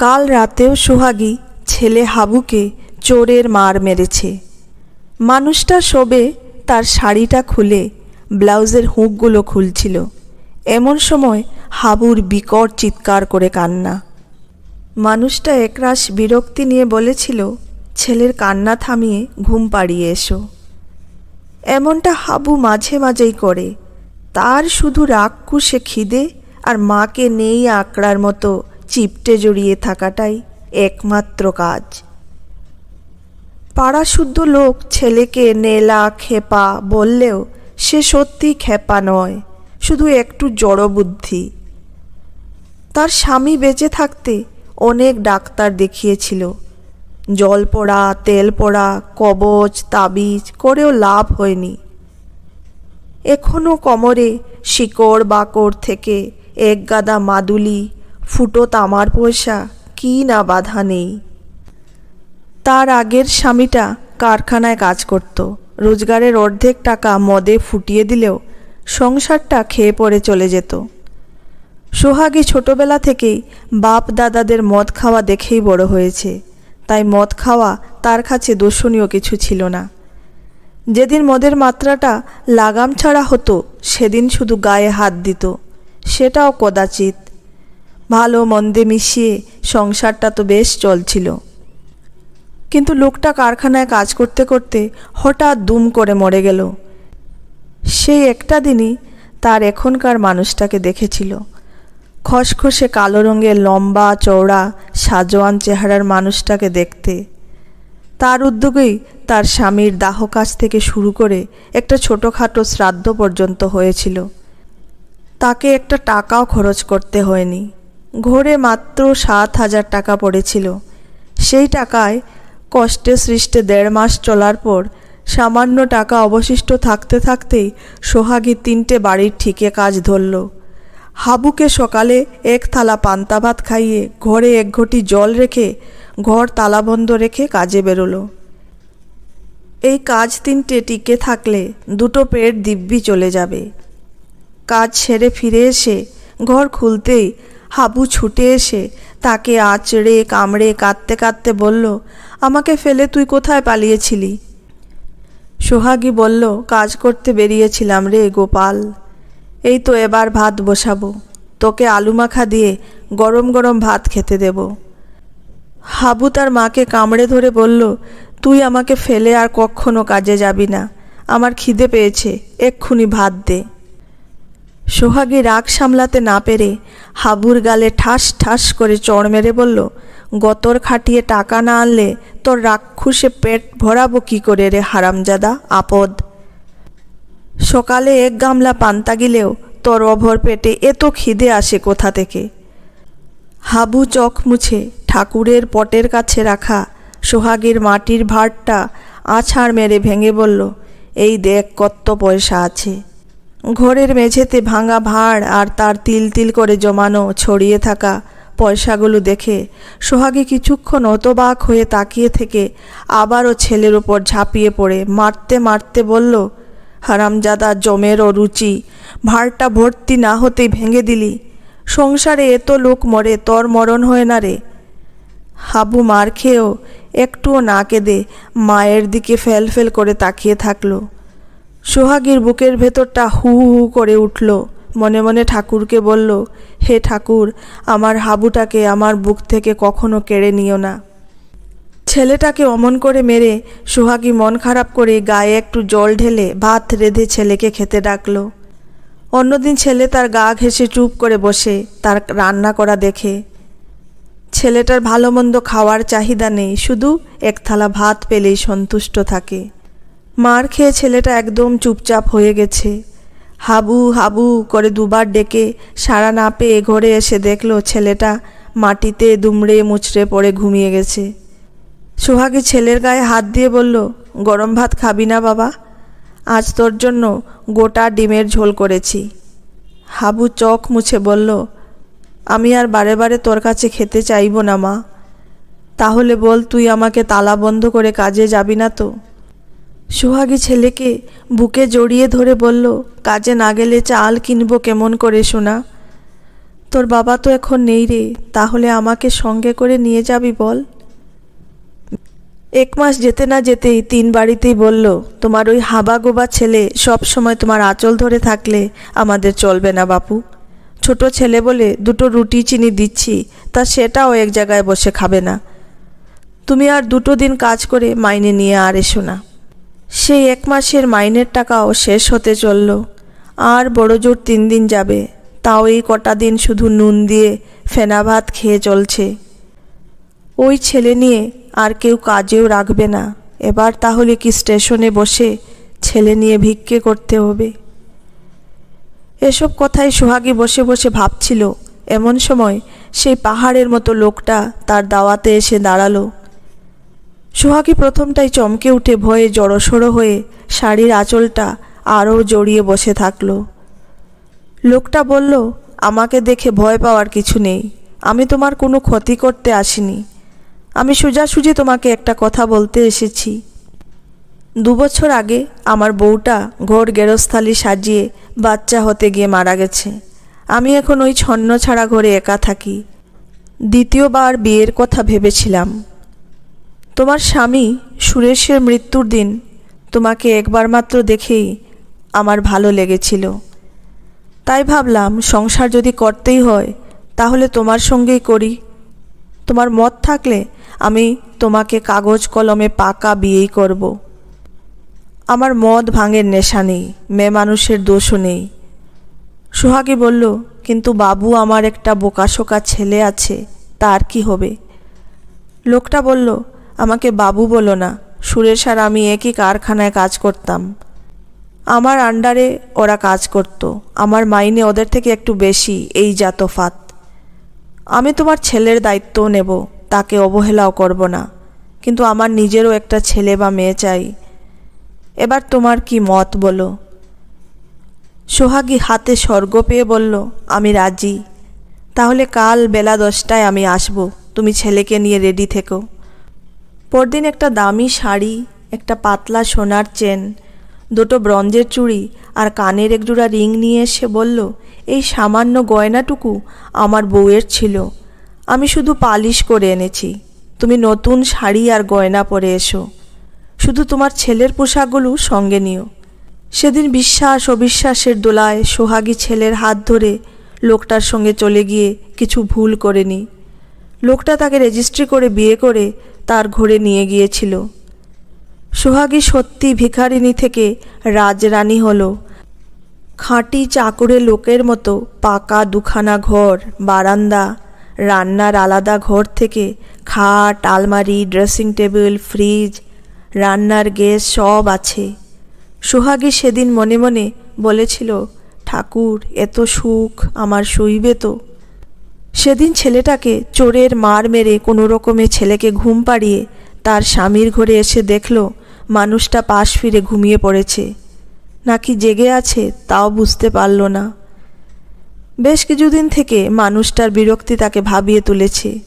কাল রাতেও সোহাগী ছেলে হাবুকে চোরের মার মেরেছে। মানুষটা শোবে তার শাড়িটা খুলে ব্লাউজের হুঁকগুলো খুলছিল। এমন সময় হাবুর বিকট চিৎকার করে কান্না। মানুষটা একরাশ বিরক্তি নিয়ে বলেছিল, ছেলের কান্না থামিয়ে ঘুম পাড়িয়ে এসো। এমনটা হাবু মাঝে মাঝেই করে। তার শুধু রাক্ষুসে খিদে আর মাকে নেই আঁকড়ার মতো চিপটে জড়িয়ে থাকাটাই একমাত্র কাজ। পাড়াশুদ্ধ লোক ছেলেকে নেলা খেপা বললেও সে সত্যি খেপা নয়, শুধু একটু জড়বুদ্ধি তার স্বামী বেঁচে থাকতে অনেক ডাক্তার দেখিয়েছিল। জল পোড়া, তেল পোড়া, কবচ, তাবিজ করেও লাভ হয়নি। এখনও কোমরে শিকড় বাকড় থেকে এক গাদা মাদুলি ফুটো তামার পয়সা, কি না বাধা নেই। তার আগের স্বামীটা কারখানায় কাজ করত। রোজগারের অর্ধেক টাকা মদে ফুটিয়ে দিলেও সংসারটা খেয়ে পড়ে চলে যেত। সোহাগী ছোটবেলা থেকেই বাপ দাদাদের মদ খাওয়া দেখেই বড় হয়েছে। তাই মদ খাওয়া তার কাছে দর্শনীয় কিছু ছিল না। যেদিন মদের মাত্রাটা লাগাম ছাড়া হতো, সেদিন শুধু গায়ে হাত দিত। সেটাও কদাচিৎ ভালো মন্দে মিশিয়ে সংসারটা তো বেশ চলছিল। কিন্তু লোকটা কারখানায় কাজ করতে করতে হঠাৎ দুম করে মরে গেল। সেই একটা দিনই তার এখনকার মানুষটাকে দেখেছিল। খসখসে কালো রঙের লম্বা, চওড়া, সাজোয়ান চেহারার মানুষটাকে দেখতে। তার উদ্যোগেই তার স্বামীর দাহ কাজ থেকে শুরু করে একটা ছোটোখাটো শ্রাদ্ধ পর্যন্ত হয়েছিল। তাকে একটা টাকাও খরচ করতে হয়নি। ঘরে মাত্র সাত হাজার টাকা পড়েছিল। সেই টাকায় কষ্টে সৃষ্টে দেড় মাস চলার পর সামান্য টাকা অবশিষ্ট থাকতে থাকতেই সোহাগী তিনটে বাড়ির ঠিকে কাজ ধরল। হাবুকে সকালে এক থালা পান্তা ভাত খাইয়ে ঘরে এক ঘটি জল রেখে ঘর তালাবন্ধ রেখে কাজে বেরোলো। এই কাজ তিনটে টিকে থাকলে দুটো পেট দিব্যি চলে যাবে। কাজ সেরে ফিরে এসে ঘর খুলতেই হাবু ছুটে এসে তাকে আঁচড়ে, কামড়ে, কাঁদতে কাঁদতে বলল, আমাকে ফেলে তুই কোথায় পালিয়েছিলি? সোহাগী বলল, কাজ করতে বেরিয়েছিলাম রে গোপাল। এই তো এবার ভাত বসাবো। তোকে আলু মাখা দিয়ে গরম গরম ভাত খেতে দেব। হাবু তার মাকে কামড়ে ধরে বলল, তুই আমাকে ফেলে আর কখনো কাজে যাবি না। আমার খিদে পেয়েছে, এক্ষুনি ভাত দে। সোহাগী রাগ সামলাতে না পেরে হাবুর গালে ঠাস ঠাস করে চড় মেরে বলল, গতর খাটিয়ে টাকা না আনলে তোর রাক্ষুসে পেট ভরাবো কি করে রে হারামজাদা, আপদ? সকালে এক গামলা পান্তা গিলেও তোর অভর পেটে এত খিদে আসে কোথা থেকে? হাবু চোখ মুছে ঠাকুরের পটের কাছে রাখা সোহাগের মাটির ভাঁড়টা আছাড় মেরে ভেঙে বলল, এই দেখ কত পয়সা আছে। ঘরের মেঝেতে ভাঙা ভাঁড় আর তার তিল তিল করে জমানো ছড়িয়ে থাকা পয়সাগুলো দেখে সোহাগী কিছুক্ষণ অতবাক হয়ে তাকিয়ে থেকে আবারও ছেলের ওপর ঝাঁপিয়ে পড়ে। মারতে মারতে বলল, হারামজাদা জমেরও রুচি, ভাঁড়টা ভর্তি না হতেই ভেঙে দিলি। সংসারে এত লোক মরে, তর মরণ হয় না রে। হাবু মার খেয়েও একটুও না কেঁদে মায়ের দিকে ফেল ফেল করে তাকিয়ে থাকল। সোহাগীর বুকের ভেতরটা হু হু করে উঠল। মনে মনে ঠাকুরকে বলল, হে ঠাকুর, আমার হাবুটাকে আমার বুক থেকে কখনো কেড়ে নিও না। ছেলেটাকে অমন করে মেরে সোহাগী মন খারাপ করে গায়ে একটু জল ঢেলে ভাত রেঁধে ছেলেকে খেতে ডাকলো। অন্যদিন ছেলে তার গা ঘেঁষে চুপ করে বসে, তার রান্না করা দেখে। ছেলেটার ভালো মন্দ খাওয়ার চাহিদা নেই, শুধু এক থালা ভাত পেলেই সন্তুষ্ট থাকে। মার খেয়ে ছেলেটা একদম চুপচাপ হয়ে গেছে। হাবু হাবু করে দুবার ডেকে সাড়া না পেয়ে ঘরে এসে দেখল ছেলেটা মাটিতে দুমড়ে মুচড়ে পড়ে ঘুমিয়ে গেছে। সোহাগী ছেলের গায়ে হাত দিয়ে বলল, গরম ভাত খাবি না বাবা, আজ তোর জন্য গোটা ডিমের ঝোল করেছি। হাবু চোখ মুছে বলল, আমি আর বারে বারে তোর কাছে খেতে চাইব না মা, তাহলে বল তুই আমাকে তালা বন্ধ করে কাজে যাবি না তো? সোহাগী ছেলেকে বুকে জড়িয়ে ধরে বলল, কাজে না গেলে চাল কিনবো কেমন করে শোনা তোর বাবা তো এখন নেই রে, তাহলে আমাকে সঙ্গে করে নিয়ে যাবি বল? এক মাস যেতে না যেতেই তিন বাড়িতেই বলল, তোমার ওই হাবা গোবা ছেলে সব সময় তোমার আঁচল ধরে থাকলে আমাদের চলবে না বাপু। ছোট ছেলে বলে দুটো রুটি চিনি দিচ্ছি, তা সেটাও এক জায়গায় বসে খাবে না। তুমি আর দুটো দিন কাজ করে মাইনে নিয়ে আর এসো না। সেই এক মাসের মাইনের টাকাও শেষ হতে চলল। আর বড় জোর তিন দিন যাবে। তাও এই কটা দিন শুধু নুন দিয়ে ফেনা ভাত খেয়ে চলছে। ওই ছেলে নিয়ে আর কেউ কাজেও রাখবে না। এবার তাহলে কি স্টেশনে বসে ছেলে নিয়ে ভিক্ষে করতে হবে? এসব কথাই সোহাগী বসে বসে ভাবছিল। এমন সময় সেই পাহাড়ের মতো লোকটা তার দাওয়াতে এসে দাঁড়াল। সোহাগী প্রথমটাই চমকে উঠে ভয়ে জড়সড়ো হয়ে শাড়ির আঁচলটা আরও জড়িয়ে বসে থাকল। লোকটা বলল, আমাকে দেখে ভয় পাওয়ার কিছু নেই। আমি তোমার কোনো ক্ষতি করতে আসিনি। আমি সোজাসুজি তোমাকে একটা কথা বলতে এসেছি। দুবছর আগে আমার বউটা ঘোর গেরস্থালি সাজিয়ে বাচ্চা হতে গিয়ে মারা গেছে। আমি এখন ওই ছন্ন ছাড়া ঘরে একা থাকি। দ্বিতীয়বার বিয়ের কথা ভেবেছিলাম। তোমার স্বামী সুরেশের মৃত্যুর দিন তোমাকে একবার মাত্র দেখেই আমার ভালো লেগেছিল। তাই ভাবলাম সংসার যদি করতেই হয়, তাহলে তোমার সঙ্গেই করি। তোমার মত থাকলে আমি তোমাকে কাগজ কলমে পাকা বিয়েই করব। আমার মদ ভাঙের নেশা নেই, মেয়ে মানুষের দোষও নেই। সোহাগী বলল, কিন্তু বাবু আমার একটা বোকাশোকা ছেলে আছে, তার কি হবে? লোকটা বলল আমাকে বাবু বলো না সুরেশ আর আমি একই কারখানায় কাজ করতাম। আমার আন্ডারে ওরা কাজ করত, আমার মাইনে ওদের থেকে একটু বেশি, এই যা তফাত আমি তোমার ছেলের দায়িত্বও নেব, তাকে অবহেলাও করব না, কিন্তু আমার নিজেরও একটা ছেলে বা মেয়ে চাই। এবার তোমার কি মত বলো? সোহাগী হাতে স্বর্গ পেয়ে বলল, আমি রাজি। তাহলে কাল বেলা দশটায় আমি আসব, তুমি ছেলেকে নিয়ে রেডি থেকো। পরদিন একটা দামি শাড়ি, একটা পাতলা সোনার চেন, দুটো ব্রঞ্জের চুড়ি আর কানের একজোড়া রিং নিয়ে এসে বলল, এই সামান্য গয়নাটুকু আমার বউয়ের ছিল। আমি শুধু পালিশ করে এনেছি। তুমি নতুন শাড়ি আর গয়না পরে এসো। শুধু তোমার ছেলের পোশাকগুলো সঙ্গে নিও। সেদিন বিশ্বাস অবিশ্বাসের দোলায় সোহাগী ছেলের হাত ধরে লোকটার সঙ্গে চলে গিয়ে কিছু ভুল করেনি। লোকটা তাকে রেজিস্ট্রি করে বিয়ে করে তার ঘরে নিয়ে গিয়েছিল। সোহাগী সত্যি ভিখারিনী থেকে রাজরানী হলো। খাঁটি চাকুরে লোকের মতো পাকা দুখানা ঘর, বারান্দা, রান্নার আলাদা ঘর থেকে খাট, আলমারি, ড্রেসিং টেবিল, ফ্রিজ, রান্নার গ্যাস সব আছে। সোহাগী সেদিন মনে মনে বলেছিল, ঠাকুর, এত সুখ, আমার সইবে তো? সেদিন ছেলেটাকে চোরের মার মেরে কোনো রকমে ছেলেকে ঘুম পাড়িয়ে তার স্বামীর ঘরে এসে দেখল, মানুষটা পাশ ফিরে ঘুমিয়ে পড়েছে। নাকি জেগে আছে তাও বুঝতে পারল না। বেশ কিছুদিন থেকে মানুষটার বিরক্তি তাকে ভাবিয়ে তুলেছে।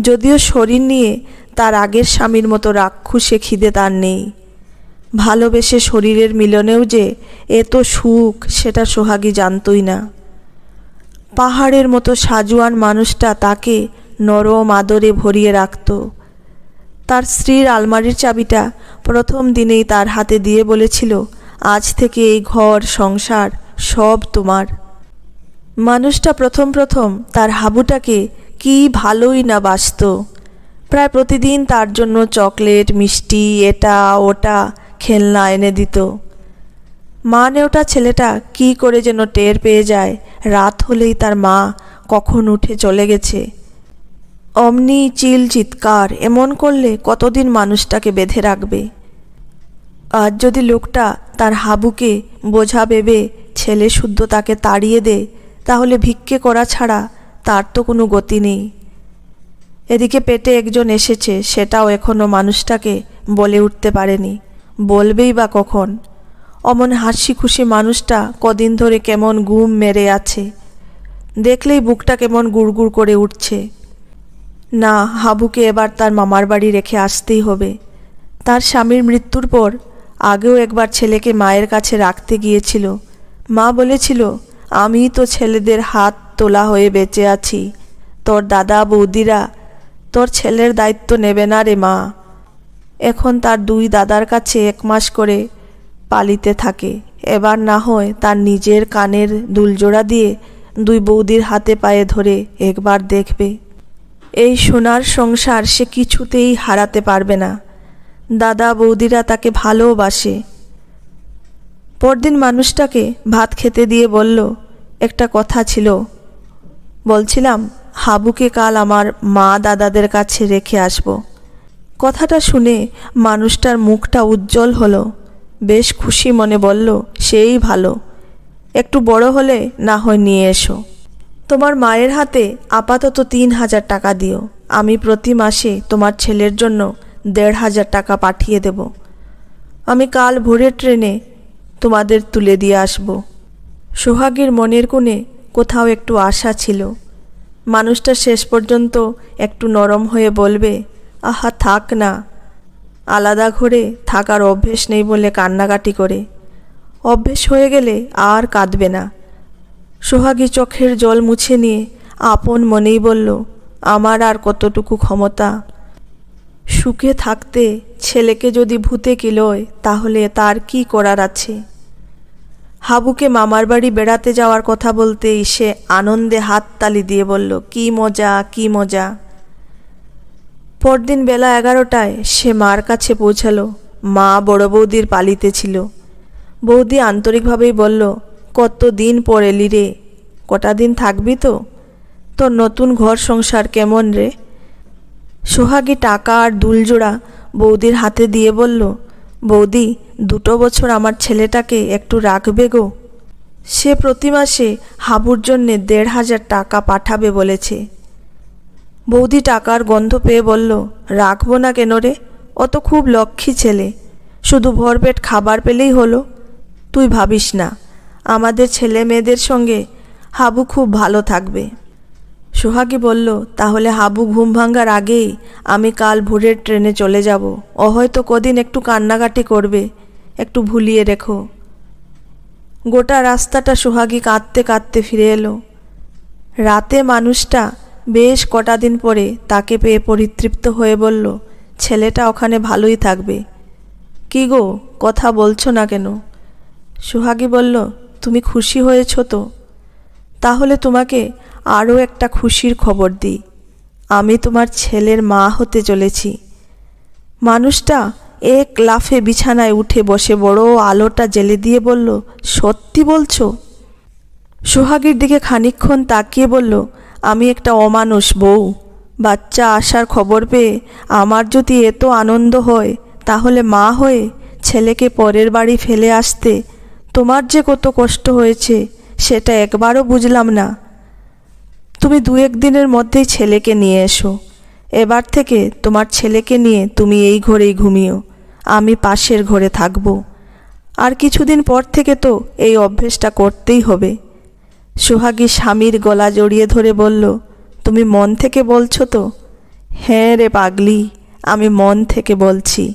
যদিও শরীর নিয়ে তার আগের স্বামীর মতো রাক্ষুসে খিদে তার নেই। ভালোবেসে শরীরের মিলনেও যে এত সুখ, সেটা সোহাগী জানতই না। পাহাড়ের মতো সাজুয়ান মানুষটা তাকে নরম আদরে ভরিয়ে রাখত। তার স্ত্রীর আলমারির চাবিটা প্রথম দিনেই তার হাতে দিয়ে বলেছিল, আজ থেকে এই ঘর, সংসার সব তোমার। মানুষটা প্রথম প্রথম তার হাবুটাকে কি ভালোই না বাসত প্রায় প্রতিদিন তার জন্য চকলেট, মিষ্টি, এটা, ওটা খেলনা এনে দিত। মা নেওটা ছেলেটা কি করে যেন টের পেয়ে যায়। রাত হলেই তার মা কখন উঠে চলে গেছে। অমনি চিল চিৎকার এমন করলে কতদিন মানুষটাকে বেঁধে রাখবে? আজ যদি লোকটা তার হাবুকে বোঝা ভেবে ছেলে শুদ্ধ তাকে তাড়িয়ে দে, তাহলে ভিক্ষে করা ছাড়া তার তো কোনো গতি নেই। এদিকে পেটে একজন এসেছে, সেটাও এখনও মানুষটাকে বলে উঠতে পারেনি। বলবেই বা কখন? অমন হাসি খুশি মানুষটা কদিন ধরে কেমন গুম মেরে আছে। দেখলেই বুকটা কেমন গুড়গুড় করে উঠছে। না, হাবুকে এবার তার মামার বাড়ি রেখে আসতেই হবে। তার স্বামীর মৃত্যুর পর আগেও একবার ছেলেকে মায়ের কাছে রাখতে গিয়েছিল। মা বলেছিল আমি তো ছেলেদের হাত তোলা হয়ে বেঁচে আছি। তোর দাদা, বৌদিরা, তোর ছেলের দায়িত্ব নেবে না রে মা। এখন তার দুই দাদার কাছে এক মাস করে পালিতে থাকে। এবার না হয় তার নিজের কানের দুলজোড়া দিয়ে দুই বৌদির হাতে পায়ে ধরে একবার দেখবে। এই সোনার সংসার সে কিছুতেই হারাতে পারবে না। দাদা বৌদিরা তাকে ভালোবাসে। পরদিন মানুষটাকে ভাত খেতে দিয়ে বলল, একটা কথা ছিল। বলছিলাম, হাবুকে কাল আমার মা দাদাদের কাছে রেখে আসব। কথাটা শুনে মানুষটার মুখটা উজ্জ্বল হলো। বেশ খুশি মনে বলল, সেই ভালো। একটু বড় হলে না হয় নিয়ে এসো। তোমার মায়ের হাতে আপাতত তিন হাজার টাকা দিও। আমি প্রতি মাসে তোমার ছেলের জন্য দেড় হাজার টাকা পাঠিয়ে দেব। আমি কাল ভোরের ট্রেনে তোমাদের তুলে দিয়ে আসব। সোহাগীর মনের কোণে কোথাও একটু আশা ছিল। মানুষটা শেষ পর্যন্ত একটু নরম হয়ে বলবে, আহা, থাক না। আলাদা ঘরে থাকার অভ্যেস নেই বলে কান্নাকাটি করে। অভ্যেস হয়ে গেলে আর কাঁদবে না। সোহাগী চোখের জল মুছে নিয়ে আপন মনেই বলল, আমার আর কতটুকু ক্ষমতা? সুখে থাকতে ছেলেকে যদি ভূতে কিলোয়, তাহলে তার কি করার আছে? হাবুকে মামার বাড়ি বেড়াতে যাওয়ার কথা বলতেই সে আনন্দে হাততালি দিয়ে বলল, কি মজা কি মজা। পরদিন বেলা এগারোটায় সে মার কাছে পৌঁছালো। মা বড় বৌদির পালিতে ছিল। বৌদি আন্তরিকভাবেই বলল, কত দিন পর এলি রে? কটা দিন থাকবি তো? তোর নতুন ঘর সংসার কেমন রে? সোহাগী টাকা আর দুলজোড়া বৌদির হাতে দিয়ে বলল, বৌদি, দুটো বছর আমার ছেলেটাকে একটু রাখবে গো। সে প্রতি মাসে হাবুর জন্যে দেড় হাজার টাকা পাঠাবে বলেছে। বৌদি টাকার গন্ধ পেয়ে বলল, রাখব না কেন রে? অত খুব লক্ষ্মী ছেলে। শুধু ভরপেট খাবার পেলেই হলো। তুই ভাবিস না, আমাদের ছেলে মেয়েদের সঙ্গে হাবু খুব ভালো থাকবে। সোহাগী বলল, তাহলে হাবু ঘুম ভাঙার আগেই আমি কাল ভোরের ট্রেনে চলে যাব। ও হয়তো কদিন একটু কান্নাকাটি করবে। একটু ভুলিয়ে রেখো। গোটা রাস্তাটা সোহাগী কাঁদতে কাঁদতে ফিরে এলো। রাতে মানুষটা বেশ কটা দিন পরে তাকে পেয়ে পরিতৃপ্ত হয়ে বলল, ছেলেটা ওখানে ভালোই থাকবে। কি গো, কথা বলছো না কেন? সোহাগী বলল, তুমি খুশি হয়েছ তো? তাহলে তোমাকে আরও একটা খুশির খবর দিই। আমি তোমার ছেলের মা হতে চলেছি। মানুষটা এক লাফে বিছানায় উঠে বসে বড় আলোটা জেলে দিয়ে বলল, সত্যি বলছো? সোহাগীর দিকে খানিকক্ষণ তাকিয়ে বলল আমি একটা অমানুষ বউ। বাচ্চা আসার খবর পেয়ে আমার যদি এত আনন্দ হয়, তাহলে মা হয়ে ছেলেকে পরের বাড়ি ফেলে আসতে তোমার যে কত কষ্ট হয়েছে, সেটা একবারও বুঝলাম না। তুমি দু এক দিনের মধ্যেই ছেলেকে নিয়ে এসো। এবার থেকে তোমার ছেলেকে নিয়ে তুমি এই ঘরেই ঘুমিও। আমি পাশের ঘরে থাকব। আর কিছুদিন পর থেকে তো এই অভ্যেসটা করতেই হবে। সোহাগী স্বামীর গলা জড়িয়ে ধরে বলল, তুমি মন থেকে বলছো তো? হ্যাঁ রে পাগলি, আমি মন থেকে বলছি।